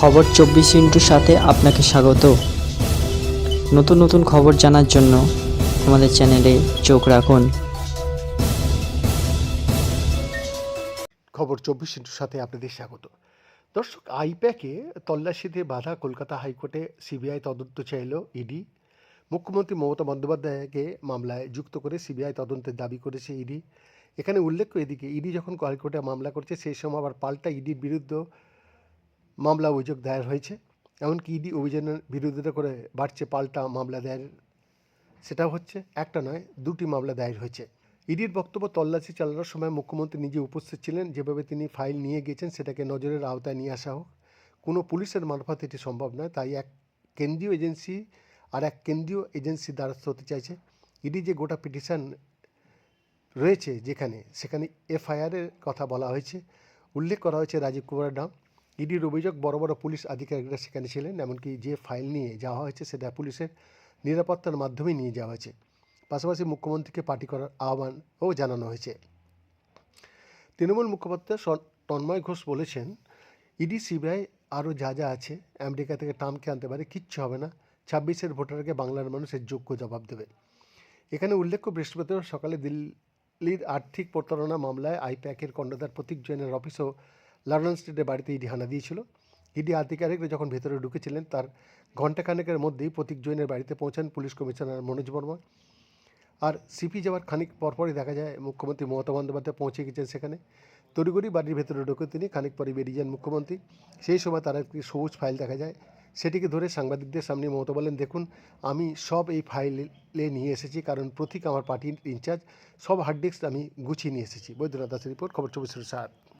খবর চব্বিশ ইন্টুর সাথে আপনাকে স্বাগত। নতুন নতুন খবর জানার জন্য আমাদের চ্যানেলে চোখ রাখুন। খবর চব্বিশ ইন্টুর সাথে আপনাদের স্বাগত। দর্শক, আইপ্যাকে তল্লাশিতে বাধা কলকাতা হাইকোর্টে সিবিআই তদন্ত চাইল ইডি। মুখ্যমন্ত্রী মমতা বন্দ্যোপাধ্যায়কে মামলায় যুক্ত করে সিবিআই তদন্তের দাবি করেছে ইডি। এখানে উল্লেখ্য এদিকে, ইডি যখন হাইকোর্টে মামলা করছে, সেই সময় আবার পাল্টা ইডির বিরুদ্ধে মামলা অভিযোগ দায়ের হয়েছে। এমনকি ইডি অভিযানের বিরোধিতা করে বাড়ছে পাল্টা মামলা দায়ের। সেটা হচ্ছে একটা নয়, দুটি মামলা দায়ের হয়েছে। ইডির বক্তব্য তল্লাশি চালানোর সময় মুখ্যমন্ত্রী নিজে উপস্থিত ছিলেন। যেভাবে তিনি ফাইল নিয়ে গেছেন, সেটাকে নজরের আওতায় নিয়ে আসা হোক। কোনো পুলিশের মারফত এটি সম্ভব নয়, তাই এক কেন্দ্রীয় এজেন্সি আর এক কেন্দ্রীয় এজেন্সির দ্বারস্থ হতে চাইছে। ইডি যে গোটা পিটিশন রয়েছে যেখানে, সেখানে এফআইআরের কথা বলা হয়েছে। উল্লেখ করা হয়েছে রাজীব কুমারের নাম। ইডির অভিযোগ, বড় বড় পুলিশ আধিকারিকরা সেখানে ছিলেন, এমনকি যে ফাইল নিয়ে যাওয়া হয়েছে সেটা পুলিশের নিরাপত্তার মাধ্যমে নিয়ে যাওয়া হয়েছে। পাশাপাশি মুখ্যমন্ত্রীকে পার্টি করার আহ্বানও জানানো হয়েছে। তৃণমূল মুখপাত্র তন্ময় ঘোষ বলেছেন, ইডি, সিবিআই আরও যা যা আছে, আমেরিকা থেকে টামকে আনতে পারে, কিচ্ছু হবে না। ছাব্বিশের ভোটারকে বাংলার মানুষের যোগ্য জবাব দেবে। এখানে উল্লেখ্য, বৃহস্পতিবার সকালে দিল্লির আর্থিক প্রতারণা মামলায় আইপ্যাকের কর্ণধার প্রতীক জৈনের অফিসও লন্ডন স্ট্রিটের বাড়িতে ইডি হানা দিয়েছিল। ইডি আধিকারিকরা যখন ভেতরে ঢুকেছিলেন, তার ঘণ্টাখানেকের মধ্যেই প্রতীক জৈনের বাড়িতে পৌঁছান পুলিশ কমিশনার মনোজ বর্মা। আর সিপি যাওয়ার খানিক পরপরই দেখা যায়, মুখ্যমন্ত্রী মমতা বন্দ্যোপাধ্যায় পৌঁছে গেছেন সেখানে। তড়িগড়ি বাড়ির ভেতরে ঢুকে তিনি খানিক পরে বেরিয়ে যান মুখ্যমন্ত্রী। সেই সময় তার একটি সবুজ ফাইল দেখা যায়, সেটিকে ধরে সাংবাদিকদের সামনে মমতা বলেন, দেখুন, আমি সব এই ফাইলে নিয়ে এসেছি, কারণ প্রতীক আমার পার্টির ইনচার্জ, সব হার্ড ডিস্ক আমি গুছিয়ে নিয়ে এসেছি। বৈদ্যনাথ দাসের রিপোর্ট, খবর চব্বিশ সাত